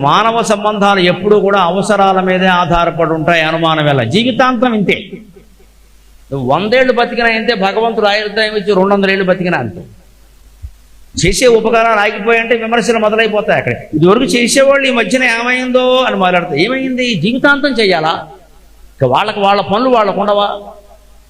మానవ సంబంధాలు ఎప్పుడూ కూడా అవసరాల మీదే ఆధారపడి ఉంటాయి అనుమానం వల్ల జీవితాంతం ఇంతే. నువ్వు వందేళ్ళు బతికినా ఇంతే భగవంతుడు ఆయుర్దాయం ఇచ్చి రెండు వందల ఏళ్ళు బతికినా అంతే. చేసే ఉపకారాలు ఆగిపోయాయంటే విమర్శలు మొదలైపోతాయి అక్కడ. ఇదివరకు చేసేవాళ్ళు ఈ మధ్యన ఏమైందో అని మాట్లాడతారు ఏమైంది? జీవితాంతం చేయాలా ఇక వాళ్ళకి వాళ్ళ పనులు వాళ్ళకు ఉండవా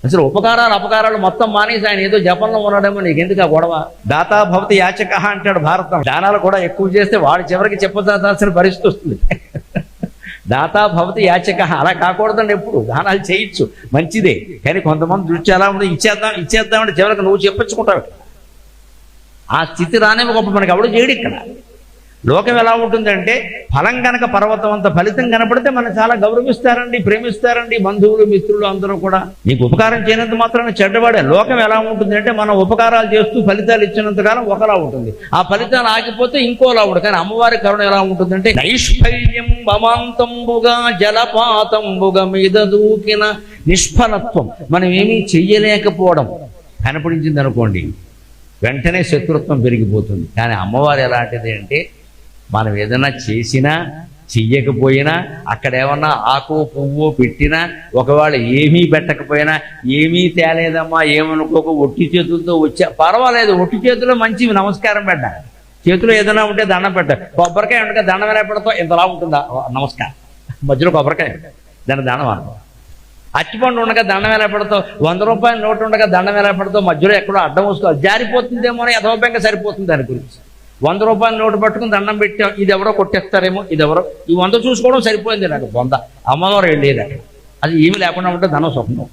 అసలు ఉపకారాలు అపకారాలు మొత్తం మానేసి ఆయన ఏదో జపంలో ఉండడమో నీకు ఎందుకు ఆ గొడవ? దాతా భవతి యాచక అంటాడు భారతం. దానాలు కూడా ఎక్కువ చేస్తే వాడు చివరికి చెప్పదాల్సిన పరిస్థితి వస్తుంది. దాతా భవతి యాచక. అలా కాకూడదండి ఎప్పుడు. దానాలు చేయొచ్చు. మంచిదే. కానీ కొంతమంది దృష్టి ఎలా ఉంది. ఇచ్చేద్దాం ఇచ్చేద్దామంటే చివరికి నువ్వు చెప్పించుకుంటావు. ఆ స్థితి రానే రానివ్వకపోతే మనకి ఎవడు చేయడు ఇక్కడ. లోకం ఎలా ఉంటుందంటే ఫలం కనుక పర్వతం అంత ఫలితం కనపడితే మనం చాలా గౌరవిస్తారండి ప్రేమిస్తారండి బంధువులు మిత్రులు అందరూ కూడా. నీకు ఉపకారం చేయనంత మాత్రాన చెడ్డవాడే. లోకం ఎలా ఉంటుందంటే మనం ఉపకారాలు చేస్తూ ఫలితాలు ఇచ్చినంత కాలం ఒకలా ఉంటుంది. ఆ ఫలితాలు ఆగిపోతే ఇంకోలా ఉంటుంది కానీ అమ్మవారి కరుణ ఎలా ఉంటుందంటే నైష్ఫల్యం మమాంతంబుగా జలపాతంబుగా మీద దూకిన నిష్ఫలత్వం. మనం ఏమీ చెయ్యలేకపోవడం. కనపడించింది అనుకోండి వెంటనే శత్రుత్వం పెరిగిపోతుంది. కానీ అమ్మవారు ఎలాంటిది అంటే మనం ఏదైనా చేసినా చెయ్యకపోయినా అక్కడ ఏమన్నా ఆకు పువ్వు పెట్టినా ఒకవేళ ఏమీ పెట్టకపోయినా ఏమీ తేలేదమ్మా ఏమనుకోక ఒట్టి చేతులతో వచ్చా పర్వాలేదు ఒట్టి చేతిలో మంచి నమస్కారం పెట్ట చేతిలో ఏదైనా ఉంటే దండం పెట్ట కొబ్బరికాయ ఉంటే దండం ఎలా పెడతావు? ఇంతలా ఉంటుందా? నమస్కారం. మధ్యలో కొబ్బరికాయ. దాని దండం అనుకో అచ్చిపండు ఉండగా దండం ఎలా పెడతావు? వంద రూపాయల నోటు ఉండగా దండం ఎలా పెడతావు? మధ్యలో ఎక్కడో అడ్డం వస్తుంది జారిపోతుందేమో అని యథోపంగా సరిపోతుంది దాని గురించి. వంద రూపాయల నోటు పట్టుకుని దండం పెట్టాం. ఇది ఎవరో కొట్టేస్తారేమో ఇది ఎవరో ఈ వంద చూసుకోవడం సరిపోయింది నాకు. వంద. అమ్మవారు వెళ్ళేది అది ఏమి లేకుండా ఉంటే ధనం స్వప్నం